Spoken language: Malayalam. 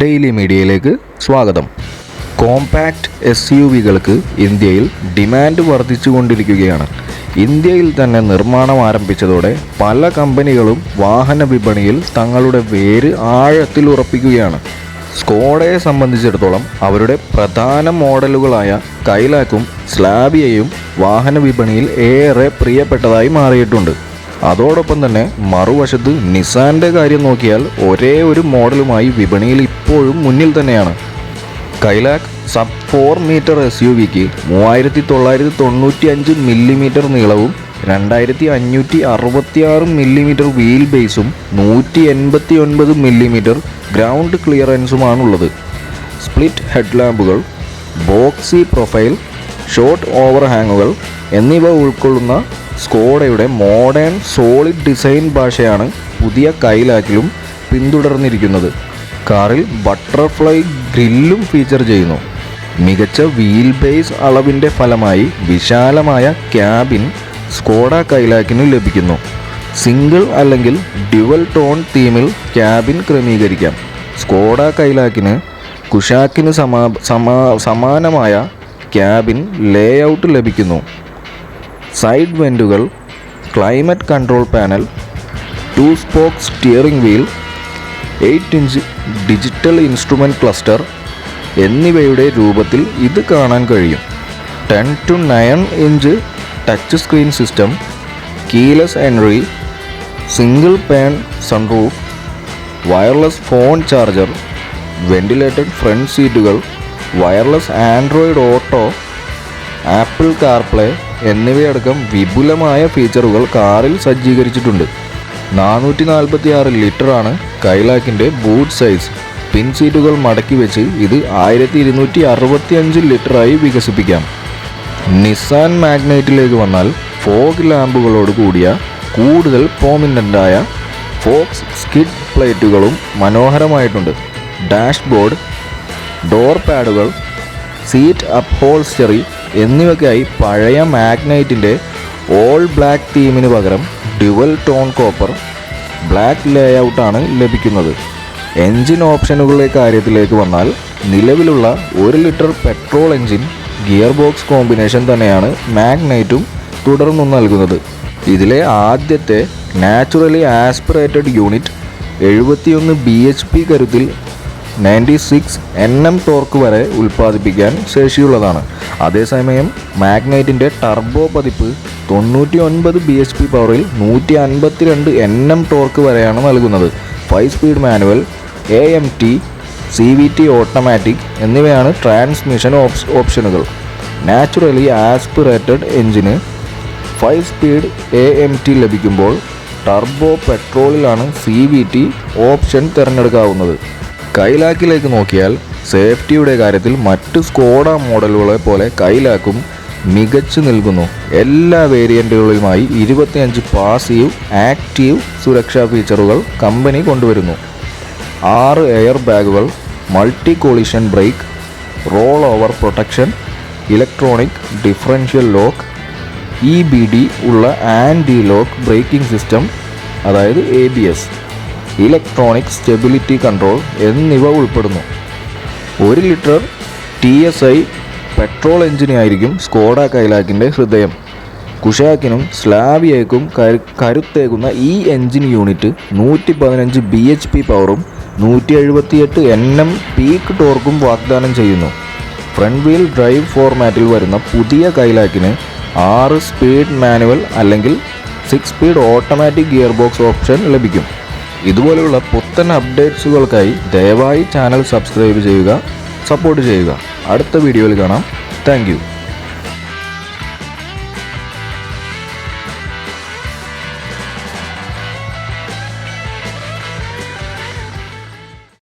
ഡെയിലി മീഡിയയിലേക്ക് സ്വാഗതം. കോമ്പാക്റ്റ് എസ് യു വികൾക്ക് ഇന്ത്യയിൽ ഡിമാൻഡ് വർദ്ധിച്ചുകൊണ്ടിരിക്കുകയാണ്. ഇന്ത്യയിൽ തന്നെ നിർമ്മാണം ആരംഭിച്ചതോടെ പല കമ്പനികളും വാഹന വിപണിയിൽ തങ്ങളുടെ വേര് ആഴത്തിൽ ഉറപ്പിക്കുകയാണ്. സ്കോഡയെ സംബന്ധിച്ചിടത്തോളം അവരുടെ പ്രധാന മോഡലുകളായ കൈലാക്കും സ്ലാബിയയും വാഹന വിപണിയിൽ ഏറെ പ്രിയപ്പെട്ടതായി മാറിയിട്ടുണ്ട്. അതോടൊപ്പം തന്നെ മറുവശത്ത് നിസാന്റെ കാര്യം നോക്കിയാൽ ഒരേ ഒരു മോഡലുമായി വിപണിയിൽ ഇപ്പോഴും മുന്നിൽ തന്നെയാണ്. Kylaq sub four metre S U V മൂവായിരത്തി തൊള്ളായിരത്തി തൊണ്ണൂറ്റി അഞ്ച് മില്ലിമീറ്റർ നീളവും രണ്ടായിരത്തി അഞ്ഞൂറ്റി അറുപത്തി ആറ് മില്ലിമീറ്റർ വീൽ ബേസും നൂറ്റി എൺപത്തി ഒൻപത് മില്ലിമീറ്റർ ഗ്രൗണ്ട് ക്ലിയറൻസുമാണുള്ളത് സ്പ്ലിറ്റ് ഹെഡ്ലാമ്പുകൾ ബോക്സി പ്രൊഫൈൽ ഷോർട്ട് ഓവർഹാങ്ങുകൾ എന്നിവ ഉൾക്കൊള്ളുന്ന സ്കോഡയുടെ മോഡേൺ സോളിഡ് ഡിസൈൻ ഭാഷയാണ് പുതിയ കൈലാക്കിലും പിന്തുടർന്നിരിക്കുന്നത്. കാറിൽ ബട്ടർഫ്ലൈ ഗ്രില്ലും ഫീച്ചർ ചെയ്യുന്നു. മികച്ച വീൽ ബേസ് അളവിന്റെ ഫലമായി വിശാലമായ ക്യാബിൻ സ്കോഡ കൈലാക്കിന് ലഭിക്കുന്നു. സിംഗിൾ അല്ലെങ്കിൽ ഡ്യുവൽ ടോൺ തീമിൽ ക്യാബിൻ ക്രമീകരിക്കാം. സ്കോഡ കൈലാക്കിന് കുഷാക്കിന് സമാ സമാ സമാനമായ ക്യാബിൻ ലേഔട്ട് ലഭിക്കുന്നു. Side വെന്റുകൾ climate control panel two spoke steering wheel eight inch digital instrument cluster എന്നിവയുടെ രൂപത്തിൽ ഇത് കാണാൻ കഴിയും. Ten two nine inch touch screen system keyless entry single pane sunroof wireless phone charger ventilated front സീറ്റുകൾ wireless Android Auto Apple CarPlay എന്നിവയടക്കം വിപുലമായ ഫീച്ചറുകൾ കാറിൽ സജ്ജീകരിച്ചിട്ടുണ്ട്. നാനൂറ്റി നാൽപ്പത്തി ആറ് ലിറ്ററാണ് കൈലാക്കിന്റെ ബൂട്ട് സൈസ്. പിൻ സീറ്റുകൾ മടക്കി വെച്ച് ഇത് ആയിരത്തി ഇരുന്നൂറ്റി അറുപത്തി അഞ്ച് ലിറ്ററായി വികസിപ്പിക്കാം. നിസാൻ മാഗ്നൈറ്റിലേക്ക് വന്നാൽ ഫോഗ് ലാമ്പുകളോട് കൂടിയ കൂടുതൽ പ്രോമിനന്റായ ഫോക്സ് സ്കിഡ് പ്ലേറ്റുകളും മനോഹരമായിട്ടുണ്ട്. ഡാഷ്ബോർഡ് ഡോർ പാഡുകൾ സീറ്റ് അപ്ഹോൾസ്റ്ററി എന്നിവയ്ക്കായി പഴയ മാഗ്നൈറ്റിന്റെ ഓൾ ബ്ലാക്ക് തീമിന് പകരം ഡ്യുവൽ ടോൺ കോപ്പർ ബ്ലാക്ക് ലേഔട്ടാണ് ലഭിക്കുന്നത്. എൻജിൻ ഓപ്ഷനുകളുടെ കാര്യത്തിലേക്ക് വന്നാൽ നിലവിലുള്ള ഒരു litre petrol engine gear box combination തന്നെയാണ് മാഗ്നൈറ്റും തുടർന്നും നൽകുന്നത്. ഇതിലെ ആദ്യത്തെ നാച്ചുറലി ആസ്പിറേറ്റഡ് യൂണിറ്റ് എഴുപത്തിയൊന്ന് ബി എച്ച് പി കരുത്തിൽ ninety six N M torque വരെ ഉൽപ്പാദിപ്പിക്കാൻ ശേഷിയുള്ളതാണ്. അതേസമയം മാഗ്നൈറ്റിന്റെ ടർബോ പതിപ്പ് തൊണ്ണൂറ്റി ഒൻപത് ബി എച്ച് പി പവറിൽ നൂറ്റി അൻപത്തിരണ്ട് എൻ എം ടോർക്ക് വരെയാണ് നൽകുന്നത്. Five speed manual A M T C V T automatic എന്നിവയാണ് ട്രാൻസ്മിഷൻ ഓപ്ഷ ഓപ്ഷനുകൾ. Naturally aspirated engine five speed A M T ലഭിക്കുമ്പോൾ ടർബോ പെട്രോളിലാണ് സി വി ടി ഓപ്ഷൻ തിരഞ്ഞെടുക്കാവുന്നത്. കൈലാക്കിലേക്ക് നോക്കിയാൽ സേഫ്റ്റിയുടെ കാര്യത്തിൽ മറ്റ് സ്കോഡ മോഡലുകളെ പോലെ കൈലാക്കും മികച്ചു നിൽക്കുന്നു. എല്ലാ വേരിയന്റുകളുമായി ഇരുപത്തിയഞ്ച് പാസീവ് ആക്റ്റീവ് സുരക്ഷാ ഫീച്ചറുകൾ കമ്പനി കൊണ്ടുവരുന്നു. ആറ് എയർ ബാഗുകൾ multi collision brake roll over protection electronic differential lock E B D ഉള്ള ആന്റി ലോക്ക് ബ്രേക്കിംഗ് സിസ്റ്റം അതായത് A B S. Electronic stability control എന്നിവ ഉൾപ്പെടുന്നു. ഒരു litre T S I petrol എഞ്ചിനായിരിക്കും Skoda കൈലാക്കിന്റെ ഹൃദയം. കുഷാക്കിനും സ്ലാവിയയ്ക്കും കരു കരുത്തേകുന്ന ഈ എഞ്ചിൻ യൂണിറ്റ് നൂറ്റി പതിനഞ്ച് ബി എച്ച് പി പവറും നൂറ്റി എഴുപത്തിയെട്ട് എൻ എം പീക്ക് ടോർക്കും വാഗ്ദാനം ചെയ്യുന്നു. ഫ്രണ്ട് വീൽ ഡ്രൈവ് ഫോർമാറ്റിൽ വരുന്ന പുതിയ കൈലാക്കിന് ആറ് സ്പീഡ് മാനുവൽ അല്ലെങ്കിൽ six speed automatic gear box option ലഭിക്കും. ഇതുപോലെയുള്ള പുത്തൻ അപ്ഡേറ്റ്സുകൾക്കായി ദയവായി ചാനൽ സബ്സ്ക്രൈബ് ചെയ്യുക സപ്പോർട്ട് ചെയ്യുക. അടുത്ത വീഡിയോയിൽ കാണാം. താങ്ക്